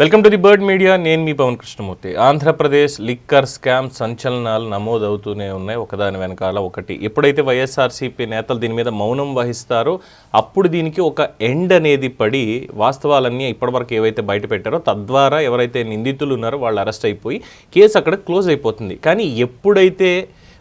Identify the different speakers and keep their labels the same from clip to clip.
Speaker 1: Welcome to the bird media నేను మీ Pavan Krishnamurthy. Andhra Pradesh liquor scam సంచలనాలు నమోదవుతూనే ఉన్నాయి. ఒకదాని వెనకాల ఒకటి. ఎప్పుడైతే వైఎస్ఆర్సీపీ నేతలు దీని మీద మౌనం వహిస్తారో అప్పుడు దీనికి ఒక ఎండ్ అనేది పడి వాస్తవాలన్నీ ఇప్పటివరకు ఏవైతే బయట పెట్టారో తద్వారా ఎవరైతే నిందితులు ఉన్నారో వాళ్ళు అరెస్ట్ అయిపోయి కేసు అక్కడ క్లోజ్ అయిపోతుంది. కానీ ఎప్పుడైతే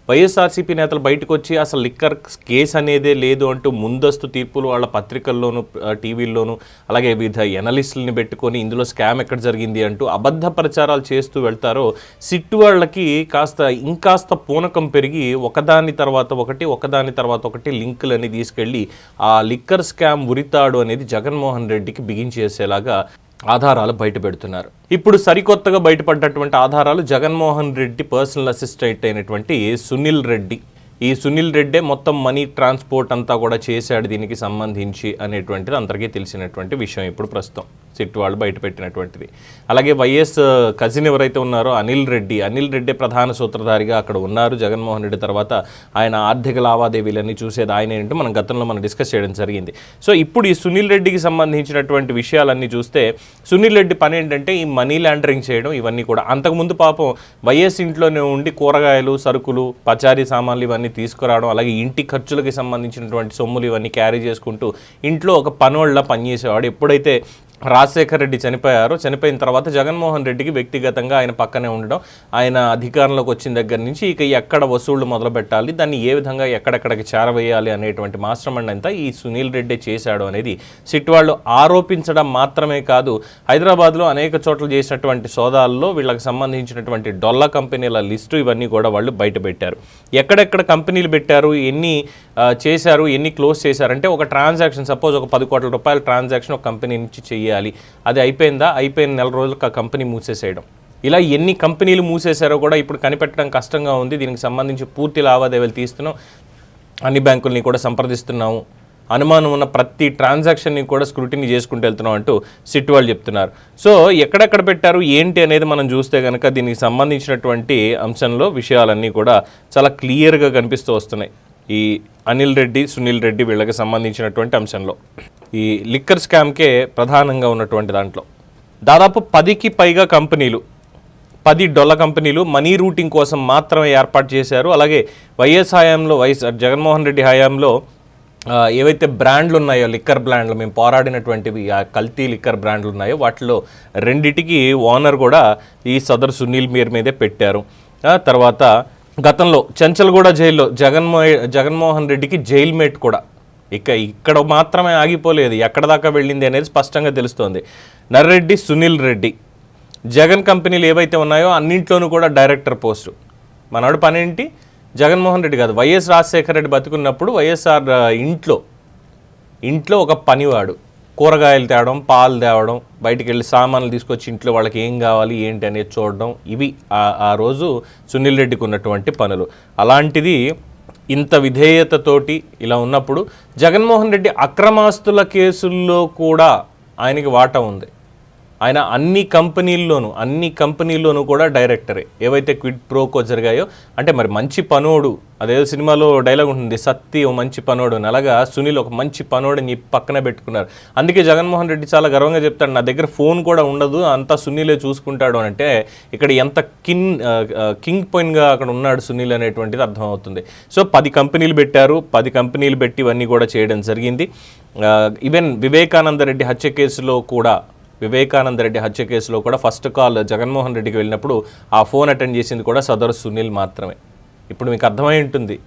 Speaker 1: వైఎస్ఆర్సీపీ నేతలు బయటకు వచ్చి అసలు లిక్కర్ కేసు అనేదే లేదు అంటూ ముందస్తు తీర్పులు వాళ్ళ పత్రికల్లోనూ టీవీల్లోనూ అలాగే వివిధ ఎనలిస్టులని పెట్టుకొని ఇందులో స్కామ్ ఎక్కడ జరిగింది అంటూ అబద్ధ ప్రచారాలు చేస్తూ వెళ్తారో సిట్టు వాళ్ళకి కాస్త ఇంకాస్త పూనకం పెరిగి ఒకదాని తర్వాత ఒకటి ఒకదాని తర్వాత ఒకటి లింకులని తీసుకెళ్ళి ఆ లిక్కర్ స్కామ్ ఉరితాడు అనేది జగన్మోహన్ రెడ్డికి బిగించేసేలాగా ఆధారాలు బయటపెడుతున్నారు ఇప్పుడు సరికొత్తగా బయటపడ్డటువంటి ఆధారాలు జగన్మోహన్ రెడ్డి పర్సనల్ అసిస్టెంట్ అయినటువంటి సునీల్ రెడ్డి. ఈ సునీల్ రెడ్డే మొత్తం మనీ ట్రాన్స్పోర్ట్ అంతా కూడా చేశాడు దీనికి సంబంధించి అనేటువంటిది అందరికీ తెలిసినటువంటి విషయం ఇప్పుడు ప్రస్తుతం. సిట్ వాళ్ళు బయట పెట్టినటువంటిది. అలాగే వైఎస్ కజిన్ ఎవరైతే ఉన్నారో అనిల్ రెడ్డి అనిల్ రెడ్డి ప్రధాన సూత్రధారిగా అక్కడ ఉన్నారు. జగన్మోహన్ రెడ్డి తర్వాత ఆయన ఆర్థిక లావాదేవీలన్నీ చూసేది ఆయన ఏంటో మనం గతంలో మనం డిస్కస్ చేయడం జరిగింది. సో ఇప్పుడు ఈ సునీల్ రెడ్డికి సంబంధించినటువంటి విషయాలన్నీ చూస్తే సునీల్ రెడ్డి పని ఏంటంటే ఈ మనీ లాండరింగ్ చేయడం ఇవన్నీ కూడా. అంతకుముందు పాపం వైఎస్ ఇంట్లోనే ఉండి కూరగాయలు సరుకులు పచారీ సామాన్లు ఇవన్నీ తీసుకురావడం అలాగే ఇంటి ఖర్చులకి సంబంధించినటువంటి సొమ్ములు ఇవన్నీ క్యారీ చేసుకుంటూ ఇంట్లో ఒక పనోళ్ళ పనిచేసేవాడు. ఎప్పుడైతే రాజశేఖర్ రెడ్డి చనిపోయారు. చనిపోయిన తర్వాత జగన్మోహన్ రెడ్డికి వ్యక్తిగతంగా ఆయన పక్కనే ఉండడం ఆయన అధికారంలోకి వచ్చిన దగ్గర నుంచి ఇక ఎక్కడ వసూళ్ళు మొదలు పెట్టాలి దాన్ని ఏ విధంగా ఎక్కడెక్కడికి చేరవేయాలి అనేటువంటి మాస్టర్ మైండ్ అంతా ఈ సునీల్ రెడ్డి చేశాడు అనేది సిట్ వాళ్ళు ఆరోపించడం మాత్రమే కాదు హైదరాబాద్లో అనేక చోట్ల చేసినటువంటి సోదాల్లో వీళ్ళకి సంబంధించినటువంటి డొల్ల కంపెనీల లిస్టు ఇవన్నీ కూడా వాళ్ళు బయటపెట్టారు. ఎక్కడెక్కడ కంపెనీలు పెట్టారు ఎన్ని చేశారు ఎన్ని క్లోజ్ చేశారంటే ఒక ట్రాన్సాక్షన్ సపోజ్ ఒక పది కోట్ల రూపాయల ట్రాన్సాక్షన్ ఒక కంపెనీ నుంచి చేయాలి. అది అయిపోయిందా? అయిపోయిన నెల రోజులకు ఆ కంపెనీ మూసేసేయడం. ఇలా ఎన్ని కంపెనీలు మూసేశారో కూడా ఇప్పుడు కనిపెట్టడం కష్టంగా ఉంది. దీనికి సంబంధించి పూర్తి లావాదేవీలు తీస్తున్నాం. అన్ని బ్యాంకుల్ని కూడా సంప్రదిస్తున్నాము. అనుమానం ఉన్న ప్రతి ట్రాన్సాక్షన్ని కూడా స్క్రూటినీ చేసుకుంటూ వెళ్తున్నాం అంటూ సిట్ వాళ్ళు చెప్తున్నారు. సో ఎక్కడెక్కడ పెట్టారు? ఏంటి అనేది మనం చూస్తే కనుక దీనికి సంబంధించినటువంటి అంశంలో విషయాలన్నీ కూడా చాలా క్లియర్గా కనిపిస్తూ వస్తున్నాయి. ఈ అనిల్ రెడ్డి సునీల్ రెడ్డి వీళ్ళకి సంబంధించినటువంటి అంశంలో. ఈ లిక్కర్ స్కామ్కే ప్రధానంగా ఉన్నటువంటి దాంట్లో. దాదాపు పదికి పైగా కంపెనీలు పది డొల్ల కంపెనీలు మనీ రూటింగ్ కోసం మాత్రమే ఏర్పాటు చేశారు. అలాగే వైఎస్ హయాంలో వైఎస్ జగన్మోహన్ రెడ్డి హయాంలో ఏవైతే బ్రాండ్లు ఉన్నాయో లిక్కర్ బ్రాండ్లు మేము పోరాడినటువంటివి ఆ కల్తీ లిక్కర్ బ్రాండ్లు ఉన్నాయో వాటిలో రెండిటికి ఓనర్ కూడా ఈ సదర్ సునీల్ మీర్ మీదే పెట్టారు. తర్వాత గతంలో చెంచల్గూడ జైల్లో జగన్మో జగన్మోహన్ రెడ్డికి జైల్ మేట్ కూడా. ఇక ఇక్కడ మాత్రమే ఆగిపోలేదు. ఎక్కడ దాకా వెళ్ళింది అనేది స్పష్టంగా తెలుస్తోంది. నర్రెడ్డి సునీల్ రెడ్డి. జగన్ కంపెనీలు ఏవైతే ఉన్నాయో అన్నింట్లోనూ కూడా డైరెక్టర్ పోస్టు. మనవాడు పనేంటి? జగన్మోహన్ రెడ్డి కాదు. వైఎస్ రాజశేఖర రెడ్డి బతుకున్నప్పుడు వైఎస్ఆర్ ఇంట్లో ఇంట్లో ఒక పనివాడు. కూరగాయలు తేవడం పాలు తేవడం బయటికి వెళ్ళి సామాన్లు తీసుకొచ్చి ఇంట్లో వాళ్ళకి ఏం కావాలి ఏంటి అనేది చూడడం ఇవి ఆ- రోజు సునీల్ రెడ్డికి ఉన్నటువంటి పనులు. అలాంటిది ఇంత విధేయతతోటి ఇలా ఉన్నప్పుడు జగన్మోహన్ రెడ్డి అక్రమాస్తుల కేసుల్లో కూడా ఆయనకి వాటా ఉంది. ఆయన అన్ని కంపెనీల్లోనూ అన్ని కంపెనీల్లోనూ కూడా డైరెక్టరే. ఏవైతే క్విడ్ ప్రోకో జరిగాయో అంటే మరి మంచి పనోడు అదేదో సినిమాలో డైలాగ్ ఉంటుంది సత్తి ఓ మంచి పనోడు అని. అలాగా సునీల్ ఒక మంచి పనోడు పక్కన పెట్టుకున్నారు. అందుకే జగన్మోహన్ రెడ్డి చాలా గర్వంగా చెప్తాడు నా దగ్గర ఫోన్ కూడా ఉండదు అంతా సునీలే చూసుకుంటాడు అని అంటే ఇక్కడ ఎంత కిన్ కింగ్ పాయింట్గా అక్కడ ఉన్నాడు సునీల్ అనేటువంటిది అర్థమవుతుంది. సో పది కంపెనీలు పెట్టారు పది కంపెనీలు పెట్టి ఇవన్నీ కూడా చేయడం జరిగింది. ఈవెన్ వివేకానంద రెడ్డి హత్య కేసులో కూడా వివేకానంద రెడ్డి హత్య కేసులో కూడా ఫస్ట్ కాల్ జగన్మోహన్ రెడ్డికి వెళ్ళినప్పుడు ఆ ఫోన్ అటెండ్ చేసింది కూడా సదరు సునీల్ మాత్రమే. ఇప్పుడు మీకు అర్థమై ఉంటుంది.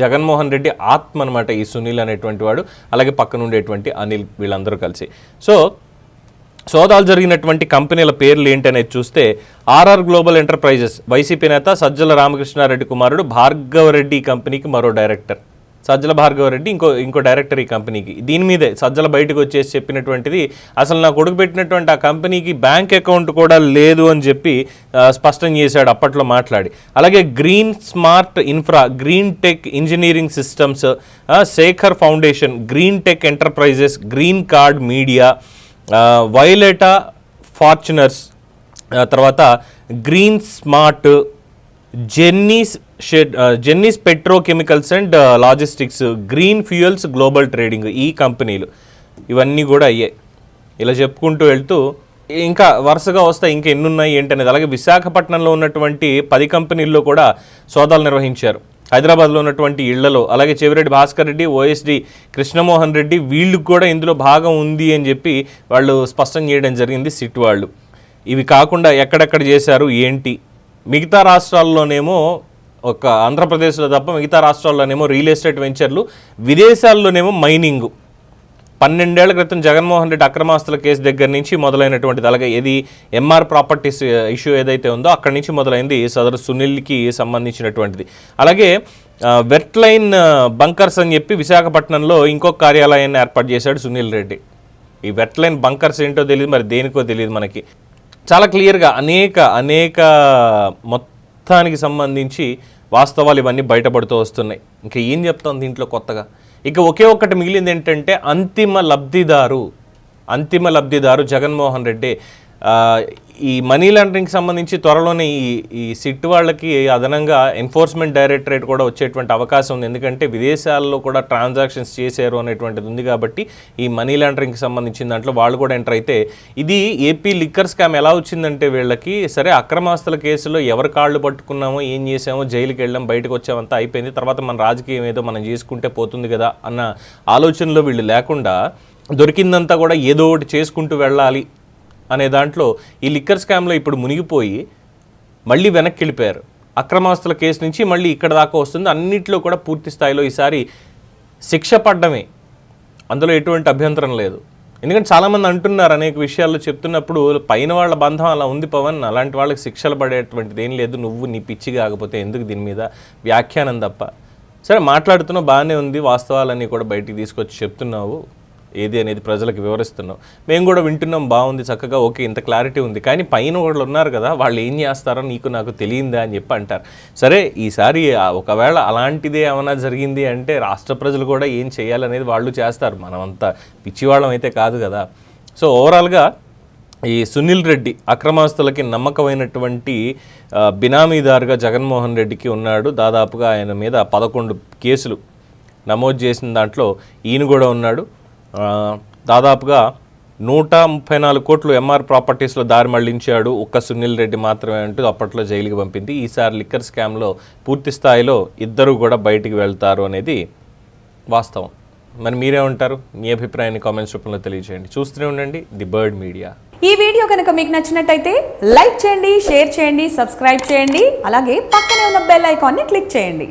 Speaker 1: జగన్మోహన్ రెడ్డి ఆత్మ అనమాట ఈ సునీల్ అనేటువంటి వాడు అలాగే పక్కన ఉండేటువంటి అనిల్ వీళ్ళందరూ కలిసి. సో సోదాలు జరిగినటువంటి కంపెనీల పేర్లు ఏంటనేది చూస్తే ఆర్ఆర్ గ్లోబల్ ఎంటర్ప్రైజెస్ వైసీపీ నేత సజ్జల రామకృష్ణారెడ్డి కుమారుడు భార్గవరెడ్డి కంపెనీకి మరో డైరెక్టర్. సజ్జల భార్గవరెడ్డి ఇంకో ఇంకో డైరెక్టర్ ఈ కంపెనీకి దీని మీదే సజ్జల బయటకు వచ్చేసి చెప్పినటువంటిది అసలు నా కొడుకు పెట్టినటువంటి ఆ కంపెనీకి బ్యాంక్ అకౌంట్ కూడా లేదు అని చెప్పి స్పష్టం చేశాడు అప్పట్లో మాట్లాడి. అలాగే green smart infra green tech engineering systems Shekhar foundation green tech enterprises green card media violeta fortuners తర్వాత green smart Jenny's shed Jenny's petrochemicals and logistics green fuels global trading ఈ కంపెనీలు. ఇవన్నీ కూడా అయ్యాయి. ఇలా చెప్పుకుంటూ వెళ్తూ ఇంకా వరుసగా వస్తాయి ఇంకా ఎన్ని ఉన్నాయి ఏంటి అనేది. అలాగే విశాఖపట్నంలో ఉన్నటువంటి పది కంపెనీల్లో కూడా సోదాలు నిర్వహించారు. హైదరాబాద్లో ఉన్నటువంటి ఇళ్ళలో అలాగే చెవిరెడ్డి భాస్కర్ రెడ్డి ఓఎస్డి కృష్ణమోహన్ రెడ్డి వీళ్ళకు కూడా ఇందులో భాగం ఉంది అని చెప్పి వాళ్ళు స్పష్టం చేయడం జరిగింది సిట్ వాళ్ళు. ఇవి కాకుండా ఎక్కడెక్కడ చేశారు ఏంటి మిగతా రాష్ట్రాల్లోనేమో ఒక ఆంధ్రప్రదేశ్లో తప్ప మిగతా రాష్ట్రాల్లోనేమో రియల్ ఎస్టేట్ వెంచర్లు విదేశాల్లోనేమో మైనింగ్. పన్నెండేళ్ళ క్రితం జగన్మోహన్ రెడ్డి అక్రమాస్తుల కేసు దగ్గర నుంచి మొదలైనటువంటిది అలాగే ఇది ఎంఆర్ ప్రాపర్టీస్ ఇష్యూ ఏదైతే ఉందో అక్కడి నుంచి మొదలైంది సదరు సునీల్కి సంబంధించినటువంటిది. అలాగే uh, వెట్లైన్ బంకర్స్ uh, అని చెప్పి విశాఖపట్నంలో ఇంకొక కార్యాలయాన్ని ఏర్పాటు చేశాడు సునీల్ రెడ్డి. ఈ వెట్లైన్ బంకర్స్ ఏంటో తెలియదు మరి దేనికో తెలియదు మనకి. చాలా క్లియర్గా అనేక అనేక మొత్తానికి సంబంధించి వాస్తవాలు ఇవన్నీ బయటపడుతూ వస్తున్నాయి. ఇంకా ఏం చెప్తాం దీంట్లో కొత్తగా? ఇక ఒకే ఒక్కటి మిగిలింది ఏంటంటే అంతిమ లబ్ధిదారు అంతిమ లబ్ధిదారు జగన్మోహన్ రెడ్డి. ఈ మనీ లాండరింగ్కి సంబంధించి త్వరలోనే ఈ ఈ సిట్ వాళ్ళకి అదనంగా ఎన్ఫోర్స్మెంట్ డైరెక్టరేట్ కూడా వచ్చేటువంటి అవకాశం ఉంది. ఎందుకంటే విదేశాల్లో కూడా ట్రాన్సాక్షన్స్ చేశారు అనేటువంటిది ఉంది కాబట్టి ఈ మనీ లాండరింగ్కి సంబంధించిన దాంట్లో వాళ్ళు కూడా ఎంటర్ అయితే ఇది ఏపీ లిక్కర్ స్కామ్ ఎలా వచ్చిందంటే వీళ్ళకి సరే అక్రమాస్తుల కేసులో ఎవరి కాళ్ళు పట్టుకున్నామో ఏం చేసామో జైలుకి వెళ్ళాం బయటకు వచ్చామంతా అయిపోయింది. తర్వాత మన రాజకీయం ఏదో మనం చేసుకుంటే పోతుంది కదా అన్న ఆలోచనలో వీళ్ళు లేకుండా దొరికిందంతా కూడా ఏదో ఒకటి చేసుకుంటూ వెళ్ళాలి అనే దాంట్లో ఈ లిక్కర్ స్కామ్లో ఇప్పుడు మునిగిపోయి మళ్ళీ వెనక్కి వెళ్ళిపోయారు. అక్రమాస్తుల కేసు నుంచి మళ్ళీ ఇక్కడ దాకా వస్తుంది. అన్నిట్లో కూడా పూర్తి స్థాయిలో ఈసారి శిక్ష పడ్డమే. అందులో ఎటువంటి అభ్యంతరం లేదు. ఎందుకంటే చాలామంది అంటున్నారు అనేక విషయాల్లో చెప్తున్నప్పుడు పైన వాళ్ళ బంధం అలా ఉంది పవన్ అలాంటి వాళ్ళకి శిక్షలు పడేటువంటిది ఏం లేదు. నువ్వు నీ పిచ్చి కాకపోతే ఎందుకు దీని మీద వ్యాఖ్యానం తప్ప? సరే మాట్లాడుతున్నావు బాగానే ఉంది. వాస్తవాలన్నీ కూడా బయటికి తీసుకొచ్చి చెప్తున్నావు. ఏది అనేది ప్రజలకు వివరిస్తున్నాం. మేము కూడా వింటున్నాం బాగుంది చక్కగా ఓకే ఇంత క్లారిటీ ఉంది. కానీ పైన వాళ్ళు ఉన్నారు కదా వాళ్ళు ఏం చేస్తారో నీకు నాకు తెలియందా అని చెప్పి అంటారు. సరే ఈసారి ఒకవేళ అలాంటిదే ఏమైనా జరిగింది అంటే రాష్ట్ర ప్రజలు కూడా ఏం చేయాలనేది వాళ్ళు చేస్తారు. మనం అంత పిచ్చివాళ్ళం అయితే కాదు కదా. సో ఓవరాల్గా ఈ సునీల్ రెడ్డి అక్రమాస్తులకి నమ్మకమైనటువంటి బినామీదారుగా జగన్మోహన్ రెడ్డికి ఉన్నాడు. దాదాపుగా ఆయన మీద పదకొండు కేసులు నమోదు చేసిన దాంట్లో ఈయన కూడా ఉన్నాడు. దాదాపుగా నూట ముప్పై నాలుగు కోట్లు ఎంఆర్ ప్రాపర్టీస్లో దారి మళ్ళించాడు ఒక్క సునీల్ రెడ్డి మాత్రమే అంటూ అప్పట్లో జైలుకి పంపింది. ఈసారి లిక్కర్ స్కామ్లో పూర్తి స్థాయిలో ఇద్దరు కూడా బయటికి వెళ్తారు అనేది వాస్తవం. మరి మీరేమంటారు? మీ అభిప్రాయాన్ని కామెంట్స్ రూపంలో తెలియజేయండి. చూస్తూనే ఉండండి ది బర్డ్ మీడియా.
Speaker 2: ఈ వీడియో కనుక మీకు నచ్చినట్టయితే లైక్ చేయండి షేర్ చేయండి సబ్స్క్రైబ్ చేయండి అలాగే పక్కనే ఉన్న బెల్ ఐకాన్ని క్లిక్ చేయండి.